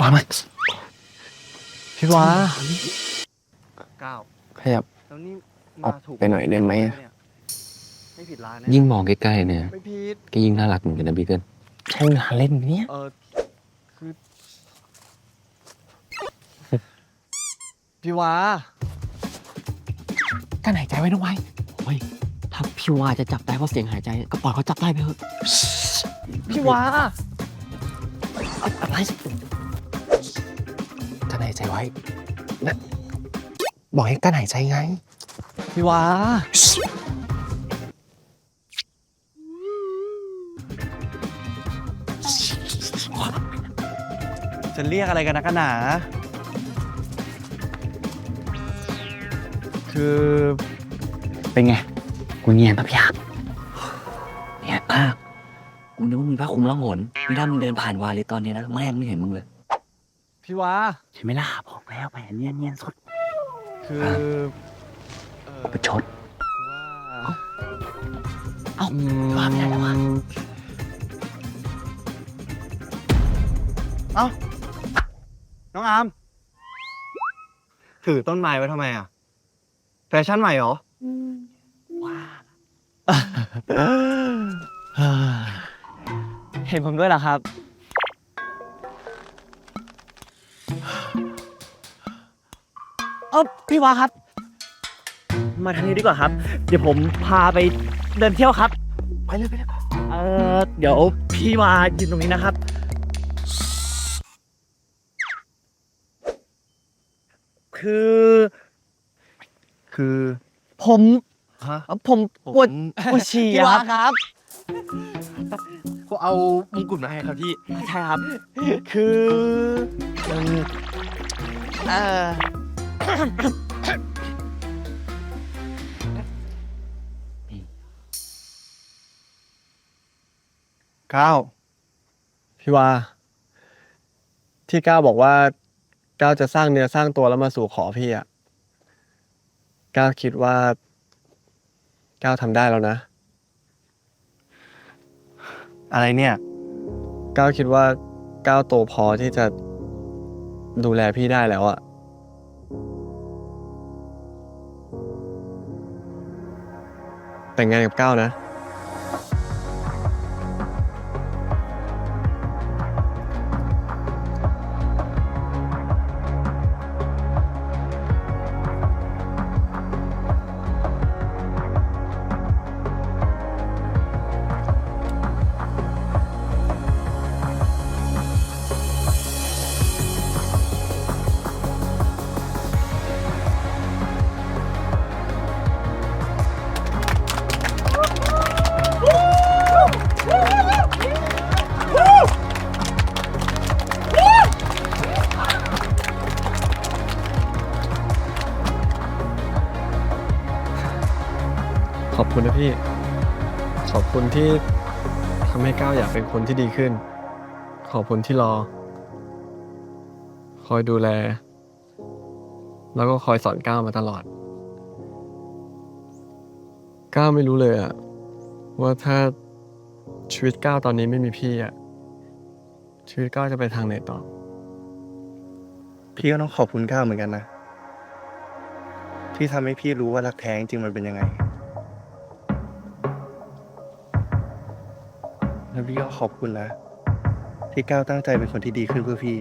วางไหมพี่วาก้าวขยับ แล้วนี่ออมากถูกไปหน่อยได้ไหมอะ เนี่ยไม่ผิดร้านนะยิ่งมองใกล้ๆเนี่ย ไม่ผิด ก็ยิ่งน่ารักเหมือนกันนะพี่เกิลใช่เวลาเล่นไหมเนี่ย เออคือ พี่วากั้นหายใจไว้นะไว้เฮ้ยถ้าพี่วาจะจับได้เพราะเสียงหายใจ ก็ปล่อยเขาจับได้ไปเถอะพี่วา อะไรกั้นหายใจไว้นะบอกให้กั้นหายใจไง พี่วาจะเรียกอะไรกันนะกันหนา คือเป็นไง กูเนียนปะพี่อาบเนี่ยป้ากูนึกว่ามึงพระคุมล่องหนนี่ถ้ามึงเดินผ่านวาเลยตอนนี้นะแม่งไม่เห็นมึงเลย พี่วาใช่ไหมล่ะบอกแล้วแผนเนียนเนียนสุดคือเออประชดว่าเอ้าว่าไม่ได้แล้ววะเอ้าน้องอาร์มถือต้นไม้ไว้ทำไมอะ แฟชั่นใหม่เหรอว้าเห็นผมด้วยเหรอครับ พี่วาครับ มาทางนี้ดีกว่าครับ เดี๋ยวผมพาไปเดินเที่ยวครับ ไปเลยไปเลยเออเดี๋ยวพี่วายืนตรงนี้นะครับ คือ คือผมฮะผมปวดปวดฉี่พี่อะวาครับครับกูเอามงกุฎมาให้ครับพี่ ใช่ครับ คือมันเออ ก้าวพี่วาที่ก้าวบอกว่าก้าวจะสร้างเนื้อสร้างตัวแล้วมาสู่ขอพี่อะก้าวคิดว่าก้าวทำได้แล้วนะ อะไรเนี่ยก้าวคิดว่าก้าวโตพอที่จะดูแลพี่ได้แล้วอะ แต่งงานกับก้าวนะ ขอบคุณนะพี่ ขอบคุณที่ทำให้ก้าวอยากเป็นคนที่ดีขึ้น ขอบคุณที่รอ คอยดูแล แล้วก็คอยสอนก้าวมาตลอด ก้าวไม่รู้เลยอะว่าถ้าชีวิตก้าวตอนนี้ไม่มีพี่อะชีวิตก้าวจะไปทางไหนต่อ พี่ก็ต้องขอบคุณก้าวเหมือนกันนะ ที่ทำให้พี่รู้ว่ารักแท้จริงๆมันเป็นยังไง แล้วพี่ก็ขอบคุณนะที่ก้าวตั้งใจเป็นคนที่ดีขึ้นเพื่อพี่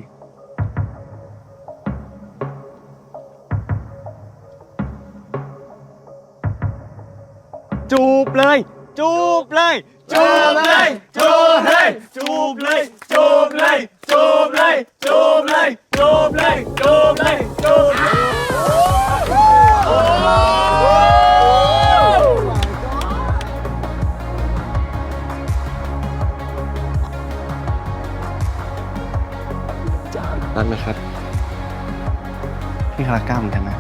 จูบเลย จูบเลย จูบเลย จูบเลย จูบเลย จูบเลย จูบเลย จูบเลย จูบเลย จูบเลย จูบเลย รักนะครับ พี่รักก้าวเหมือนกันนะ